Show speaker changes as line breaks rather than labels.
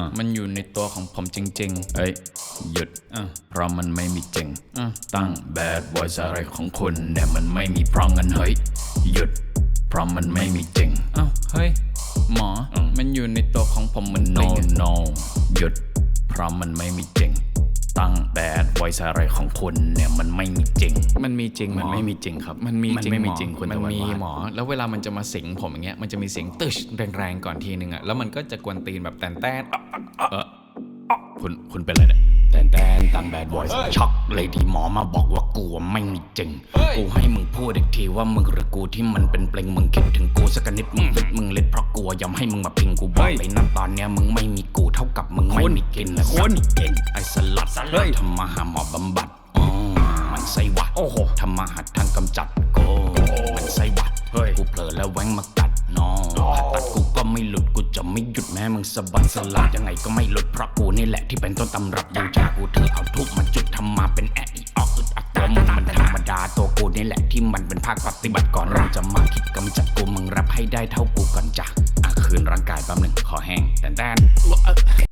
อะมันอยู่ในตัวของผมจริงๆ เฮ้ย หยุดอะเพราะมันไม่มีจริงอะตั้ง bad voice อะไรของคุณเนี่ยมันไม่มีเพราะงั้นเฮ้ย หยุด เพราะมันไม่มีจริงอ้าวเฮ้ย หมออมันอยู่ในตัวของผมเหมือน no no หยุด เพราะมันไม่มีจริง ตั้ง bad voice อะไรของคุณเนี่ยมันไม่มีจริง มันมีจริงมันไม่มีจริงครับ มันมีจริงไม่มีจริงคุณมันมีหมอ แล้วเวลามันจะมาสิงผมอย่างเงี้ยมันจะมีเสียงตึชแรงๆก่อนทีนึงอะแล้วมันก็จะกวนตีนแบบแตนแตนๆเออคุณคุณเป็นอะไรเนี่ยแตนแตน ตั้ง bad voice ช็อกเลยที่หมอมาบอกว่ากูไม่มีจริง กูให้มึงพูดอีกทีว่ามึงหรือกูที่มันเป็นเปลงมึงคิดถึงกูสักนิดมึงฟิตมึงเล็ดเพราะกลัวยอมให้มึงมาพิงกูบอกเลยนั่นตอนเนี้ยมึงไม่มีกูเท่ากับมึงไม่มีกินนะคนเก่งไอ้สลัดสลัดทำมาหาหมอบำบัดอ๋อมันไส้หวัดโอ้โหทำมาหาทางกำจัดโกมันไส้หวัดเฮ้ยกูเผลอแล้วแหวงมา จะไม่หยุดแม้มึงสะบัดสลัดยังไงก็ไม่ลดเพราะกูนี่แหละที่เป็นต้นตำรับบูชากูเธอเอาทุกมาจุดทำมาเป็นแอดอีออกอึดอัดตัวมึงมันธรรมดาตัวกูนี่แหละที่มันเป็นภาคปฏิบัติก่อนเราจะมาคิดกำจัดกูมึงรับให้ได้เท่ากูก่อนจ้ะอะคืนร่างกายแป๊บหนึ่งขอแห้งแตนแตน